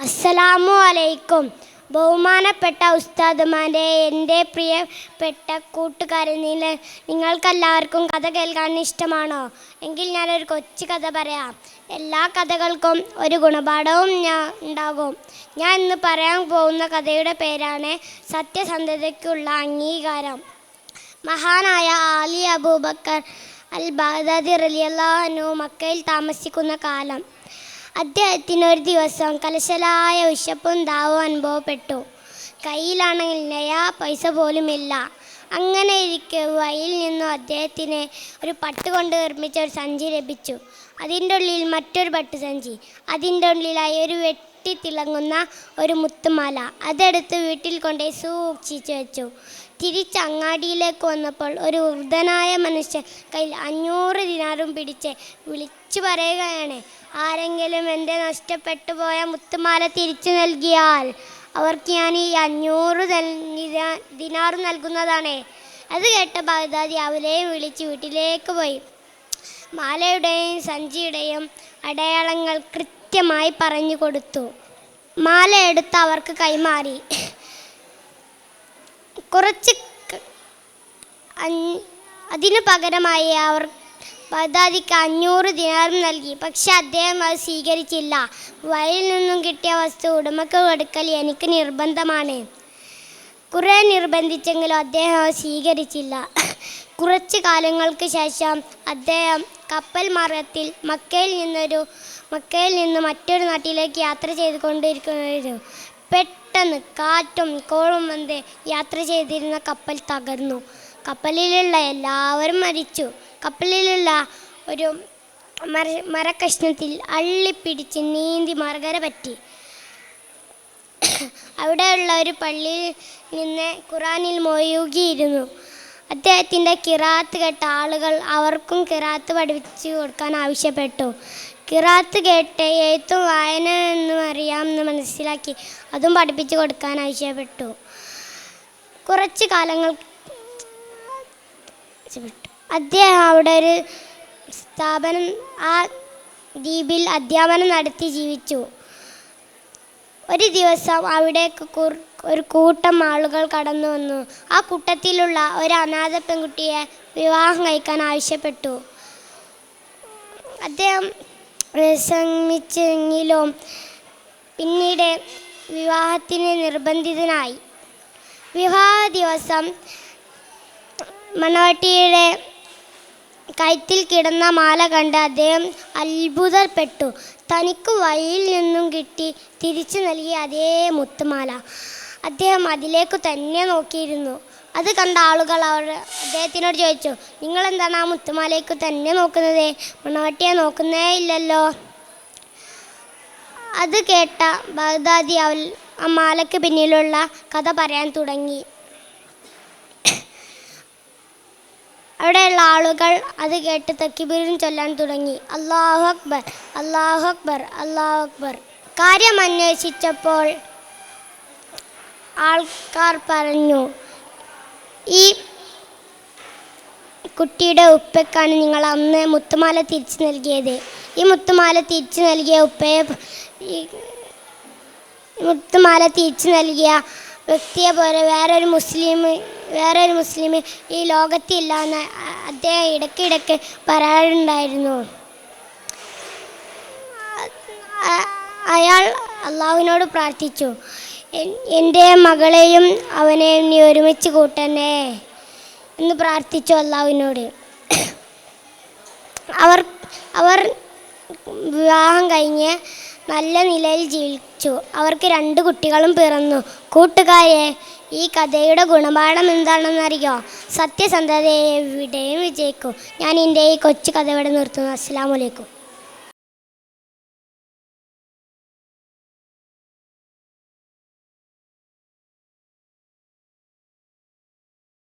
അസ്സലാമു അലൈക്കും ബഹുമാനപ്പെട്ട ഉസ്താദുമാരെ എന്റെ പ്രിയപ്പെട്ട കൂട്ടുകാരിൽ നിന്ന് നിങ്ങൾക്കെല്ലാവർക്കും കഥ കേൾക്കാൻ ഇഷ്ടമാണോ? എങ്കിൽ ഞാനൊരു കൊച്ചു കഥ പറയാം. എല്ലാ കഥകൾക്കും ഒരു ഗുണപാഠവും ഞാൻ ഉണ്ടാകും. ഞാൻ ഇന്ന് പറയാൻ പോകുന്ന കഥയുടെ പേരാണ് സത്യസന്ധതയ്ക്കുള്ള അംഗീകാരം. മഹാനായ ആലി അബൂബക്കർ അൽ ബാദാദി റലിയല്ലാഹനു മക്കയിൽ താമസിക്കുന്ന കാലം. അദ്ദേഹത്തിന് ഒരു ദിവസം കലശലായ വിശപ്പും ദാവും അനുഭവപ്പെട്ടു. കയ്യിലാണെങ്കിൽ നയാ പൈസ പോലുമില്ല അങ്ങനെ ഇരിക്കെ വയിൽ നിന്നും അദ്ദേഹത്തിന് ഒരു പട്ട് കൊണ്ട് നിർമ്മിച്ച ഒരു സഞ്ചി ലഭിച്ചു. അതിന്റെ ഉള്ളിൽ മറ്റൊരു പട്ട് സഞ്ചി. അതിന്റെ ഉള്ളിലായി ഒരു വെട്ടി തിളങ്ങുന്ന ഒരു മുത്തുമാല. അതെടുത്ത് വീട്ടിൽ കൊണ്ടുപോയി സൂക്ഷിച്ചു വെച്ചു. തിരിച്ച് അങ്ങാടിയിലേക്ക് വന്നപ്പോൾ ഒരു വൃദ്ധനായ മനുഷ്യൻ കയ്യിൽ അഞ്ഞൂറ് ദിനാറും പിടിച്ച് വിളിച്ചു പറയുകയാണ് ആരെങ്കിലും എന്റെ നഷ്ടപ്പെട്ടു പോയ മുത്തുമാല തിരിച്ചു നൽകിയാൽ അവർക്ക് ഞാൻ ഈ അഞ്ഞൂറ് ദിനാറ് നൽകുന്നതാണ്. അത് കേട്ട ബാഗ്ദാദി അവരെയും വിളിച്ച് വീട്ടിലേക്ക് പോയി. മാലയുടെയും സഞ്ചിയുടെയും അടയാളങ്ങൾ കൃത്യമായി പറഞ്ഞു കൊടുത്തു. മാല എടുത്ത് അവർക്ക് കൈമാറി. കുറച്ച് അതിനു പകരമായി അവർ ബഗ്ദാദിക്ക് അഞ്ഞൂറ് ദിനാറും നൽകി. പക്ഷെ അദ്ദേഹം അത് സ്വീകരിച്ചില്ല. വയലിൽ നിന്നും കിട്ടിയ വസ്തു ഉടമക്ക് കൊടുക്കൽ എനിക്ക് നിർബന്ധമാണ്. കുറേ നിർബന്ധിച്ചെങ്കിലും അദ്ദേഹം അത് സ്വീകരിച്ചില്ല. കുറച്ച് കാലങ്ങൾക്ക് ശേഷം അദ്ദേഹം കപ്പൽ മാർഗത്തിൽ മക്കയിൽ നിന്നൊരു മക്കയിൽ നിന്ന് മറ്റൊരു നാട്ടിലേക്ക് യാത്ര ചെയ്തുകൊണ്ടിരിക്കുന്നു പെട്ടെന്ന് കാറ്റും കോളും വന്ന് യാത്ര ചെയ്തിരുന്ന കപ്പൽ തകർന്നു. കപ്പലിലുള്ള എല്ലാവരും മരിച്ചു. കപ്പലിലുള്ള ഒരു മര മരക്കഷ്ണത്തിൽ അള്ളിപ്പിടിച്ച് നീന്തി മറുകര പറ്റി. അവിടെയുള്ള ഒരു പള്ളിയിൽ നിന്ന് ഖുറാനിൽ മൊഴുകിയിരുന്നു അദ്ദേഹത്തിന്റെ കിറാത്ത് കേട്ട ആളുകൾ അവർക്കും കിറാത്ത് പഠിപ്പിച്ചു കൊടുക്കാൻ ആവശ്യപ്പെട്ടു. കിറാത്ത് കേട്ട് എഴുത്തും വായന എന്നും അറിയാമെന്ന് മനസ്സിലാക്കി അതും പഠിപ്പിച്ചു കൊടുക്കാൻ ആവശ്യപ്പെട്ടു. കുറച്ച് കാലങ്ങൾ അദ്ദേഹം അവിടെ ഒരു സ്ഥാപനം ആ ദ്വീപിൽ അധ്യാപനം നടത്തി ജീവിച്ചു. ഒരു ദിവസം അവിടേക്ക് ഒരു കൂട്ടം ആളുകൾ കടന്നു വന്നു. ആ കൂട്ടത്തിലുള്ള ഒരു അനാഥ പെൺകുട്ടിയെ വിവാഹം കഴിക്കാൻ ആവശ്യപ്പെട്ടു. അദ്ദേഹം വിഷമിച്ചെങ്കിലും പിന്നീട് വിവാഹത്തിന് നിർബന്ധിതനായി. വിവാഹ ദിവസം മണവാട്ടിയുടെ കഴുത്തിൽ കിടന്ന മാല കണ്ട് അദ്ദേഹം അത്ഭുതപ്പെട്ടു. തനിക്ക് വഴിയിൽ നിന്നും കിട്ടി തിരിച്ചു നൽകിയ അതേ മുത്തുമാല. അദ്ദേഹം അതിലേക്ക് തന്നെ നോക്കിയിരുന്നു. അത് കണ്ട ആളുകൾ അവർ അദ്ദേഹത്തിനോട് ചോദിച്ചു നിങ്ങൾ എന്താണ് ആ മുത്തുമാലയ്ക്ക് തന്നെ നോക്കുന്നത്? മണവാട്ടിയെ നോക്കുന്നേ ഇല്ലല്ലോ. അത് കേട്ട ബഗ്ദാദി അവൽ ആ മാലയ്ക്ക് പിന്നിലുള്ള കഥ പറയാൻ തുടങ്ങി. അവിടെയുള്ള ആളുകൾ അത് കേട്ട് തക്കിബീരും ചൊല്ലാൻ തുടങ്ങി. അള്ളാഹു അക്ബർ അള്ളാഹു അക്ബർ അള്ളാഹു അക്ബർ. കാര്യം അന്വേഷിച്ചപ്പോൾ ആൾക്കാർ പറഞ്ഞു ഈ കുട്ടിയുടെ ഉപ്പയ്ക്കാണ് നിങ്ങൾ അന്ന് മുത്തുമാല തിരിച്ചു നൽകിയത്. ഈ മുത്തുമാല തിരിച്ചു നൽകിയ ഉപ്പയെ മുത്തുമാല തിരിച്ചു നൽകിയ വ്യക്തിയെ പോലെ വേറൊരു മുസ്ലിം വേറൊരു മുസ്ലിം ഈ ലോകത്തില്ല എന്ന് അദ്ദേഹം ഇടയ്ക്കിടയ്ക്ക് പറയാറുണ്ടായിരുന്നു. അയാൾ അള്ളാഹുവിനോട് പ്രാർത്ഥിച്ചു എന്റെ മകളെയും അവനെയും നീ ഒരുമിച്ച് കൂട്ടണേ എന്ന് പ്രാർത്ഥിച്ചു അള്ളാഹുവിനോട്. അവർ അവർ വിവാഹം കഴിഞ്ഞ് നല്ല നിലയിൽ ജീവിച്ചു. അവർക്ക് രണ്ട് കുട്ടികളും പിറന്നു. കൂട്ടുകാരെ ഈ കഥയുടെ ഗുണപാഠം എന്താണെന്നറിയോ? സത്യസന്ധതയെ എവിടെയും വിജയിക്കും. ഞാൻ എന്റെ ഈ കൊച്ചു കഥ ഇവിടെ നിർത്തുന്നു. അസ്സാം വലൈക്കും